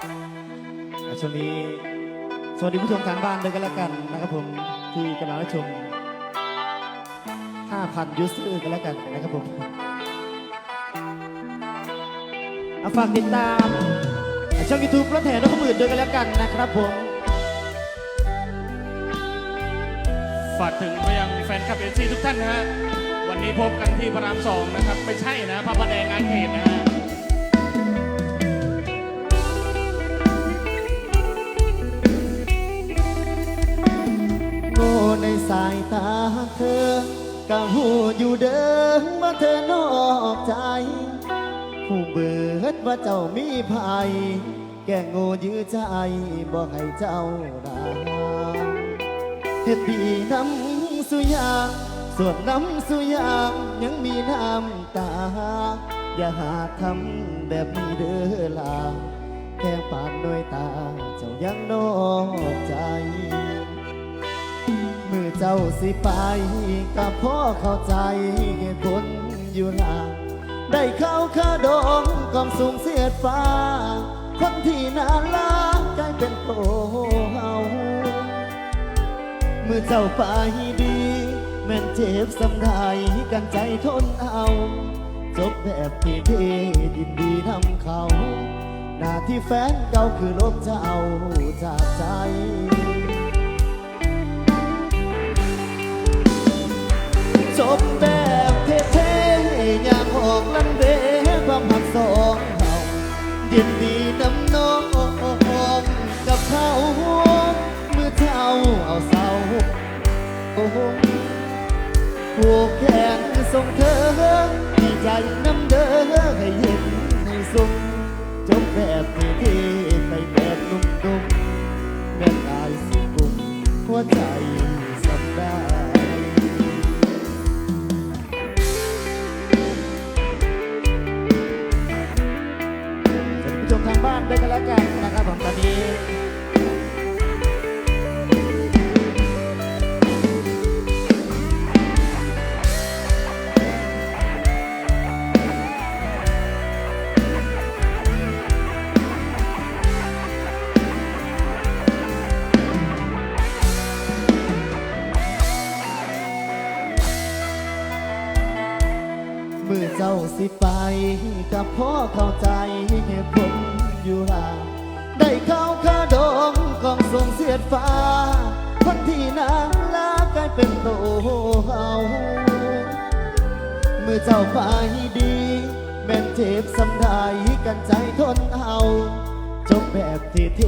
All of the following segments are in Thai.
ช่วงนี้สวัสดีผู้ชมทางบ้านด้วยกันแล้วกันนะครับผมที่กำลังรับชม 5,000 ยูสเซอร์กันแล้วกันนะครับผมอะฝากติดตามช่องยูทูบรถแห่นกขมืดด้วยกันแล้วกันนะครับผมฝากถึงไปยังแฟนคลับเอซีทุกท่านนะฮะวันนี้พบกันที่พระรามสองนะครับ ไม่ใช่นะพระประแดงงานเขตนะฮะ ก็หูอยู่เดิมว่าเธอนอกใจ ผู้เบิดว่าเจ้ามีภัย แก่โง่ยื้อใจบอกให้เจ้าราเฮ็ดดีน้ำสุยางส่วนน้ำสุยางยังมีน้ำตา อย่าหาทำแบบนี้เด้อลาแค่ปานด้วยตาเจ้ายังนอกใจ เจ้าสิไปกับพ่อเข้าใจเหตุผลอยู่ลาได้เข้าข้าดองกอมสูงเสียดฟ้า คนที่น่ารักกลายเป็นโตเฮาเมื่อเจ้าไปดี แม่นเจ็บสำได้กันใจทนเอาจบแบบที่เทยินดีนำเขา หน้าที่แฟนเก่าคือลบจะเจ้าจากใจ ยินดีน้ำน้องกับเขาเมื่อเท้าเอาเสาโอ้โหผูกแขนส่งเธอดีใจน้ำเด้อให้เย็นให้สุข บ้านด้วยกันแล้วกันนะครับผมตอนนี้มือเจ้าสิไปกับพ่อเข้าใจเหตุผล อยู่ล่างได้เข้าคาดองกองส่งเสียดฟ้า คนที่นารักกลายเป็นโตเฮาเมื่อเจ้าไปดี แม่นเจ็บสำได้กันใจทนเอาจบแบบที่เท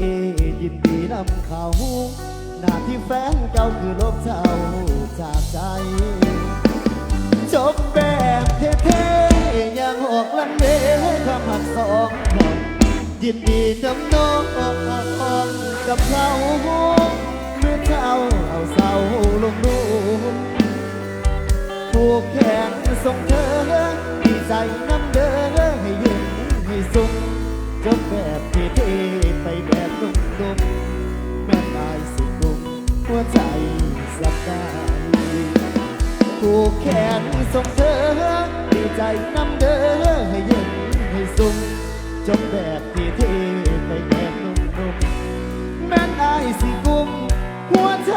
ยินดีนำเขาหน้าที่แฟนเก่าคือลบเจ้าจากใจ จบแบบเท่ๆอย่า ยินดีนำน้องออกออกออกกับเขาเมื่อเจ้าเอาเศร้าลงรูผูกแขนส่งเธอดีใจน้ำเด้อให้ยืนให้สุขจบแบบที่เทไปแบบนุ่มๆแม่นายสิกุมหัวใจสับได้ผูกแขนส่งเธอดีใจน้ำเด้อให้ยืนให้สุข จบแบบที่เทไปแบบนุ่มๆแม่นายสิกุมหัวใจ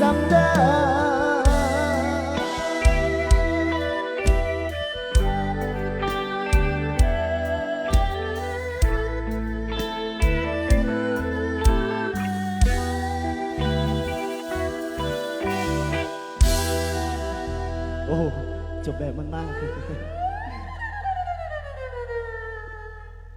สับได้โอ้จบแบบมันมาก